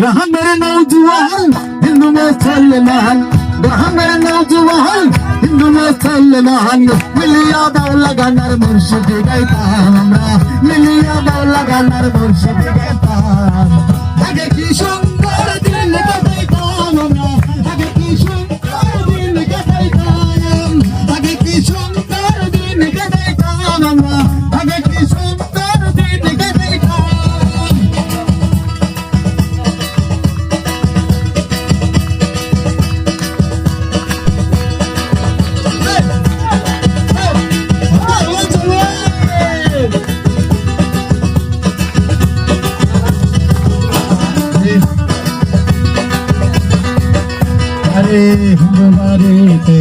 গ্রামের নৌজওয়ান হিন্দু মুসলমান। গ্রামের নৌজওয়ান হিন্দু মুসলমান। মিলিয়া বাউলা গানার মুর্শিদি গাইতাম আমরা। মিলিয়া বাউলা গানার মুর্শিদি গাইতাম। আগে কি সুন্দর বাড়িতে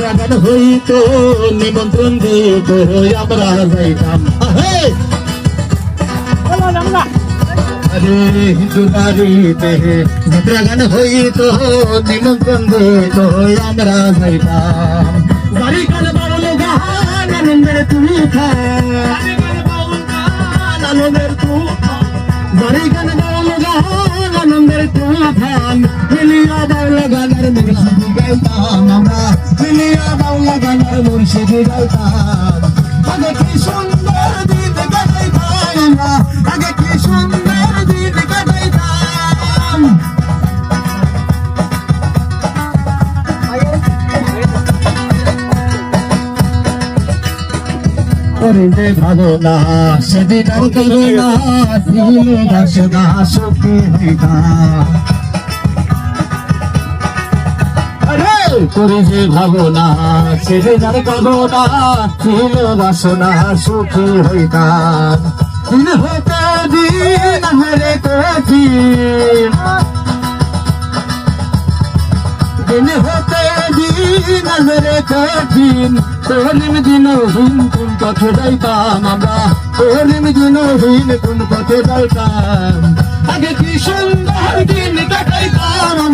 গান হইতো, নিমন্ত্রণ দিত, আমরা যাইতাম। আরে হিন্দু বাড়িতে গান হইতো, নিমন্ত্রণ দিত, আমরা যাইতাম। বাড়ি গান বাড়ি গান বাউল গান, আনন্দের তুফান। মিলিয়া বাউলা গানের মুর্শিদি গাইতাম আমরা। মিলিয়া বাউলা গানের মুর্শিদি গাইতাম। আগে কি সুন্দর দিন গাইতাম আগে কি সুন্দর করিতে ভালো না সেদিন আর করবে না দিলে দাস না সুখী হইতা। করিতে ভালো না সেদিন আর করব না ছিল বাসনা সুখী হইতা। দিন হতে দিন হেরে কঠিন দিন হতে দিন মেরে কঠিন তোলিম দিন হীন কোন পথে যাইতাম আমরা? তোলিম দিন হীন কোন পথে যাইতাম? আগে কি সুন্দর দিন কাটাইতাম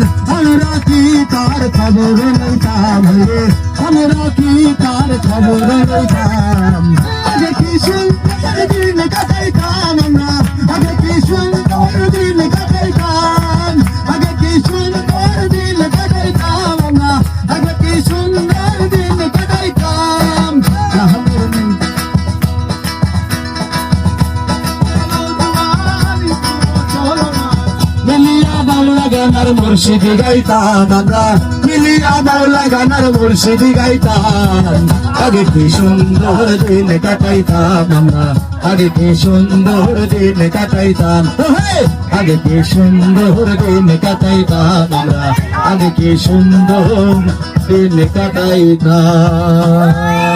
কি তার খবর রে? আমরা কি তার খবর লইতাম আগে কি বাউলা গানার মুর্শিদি গাইতাম আমরা। মিলিয়া বাউলা গানার মুর্শিদি গাইতাম। আগে কি সুন্দর দিন কাটাইতাম আমরা। আগে কি সুন্দর দিন কাটাইতাম! আগে কি সুন্দর দিন কাটাইতাম আমরা। আগে কি সুন্দর দিন কাটাইতাম।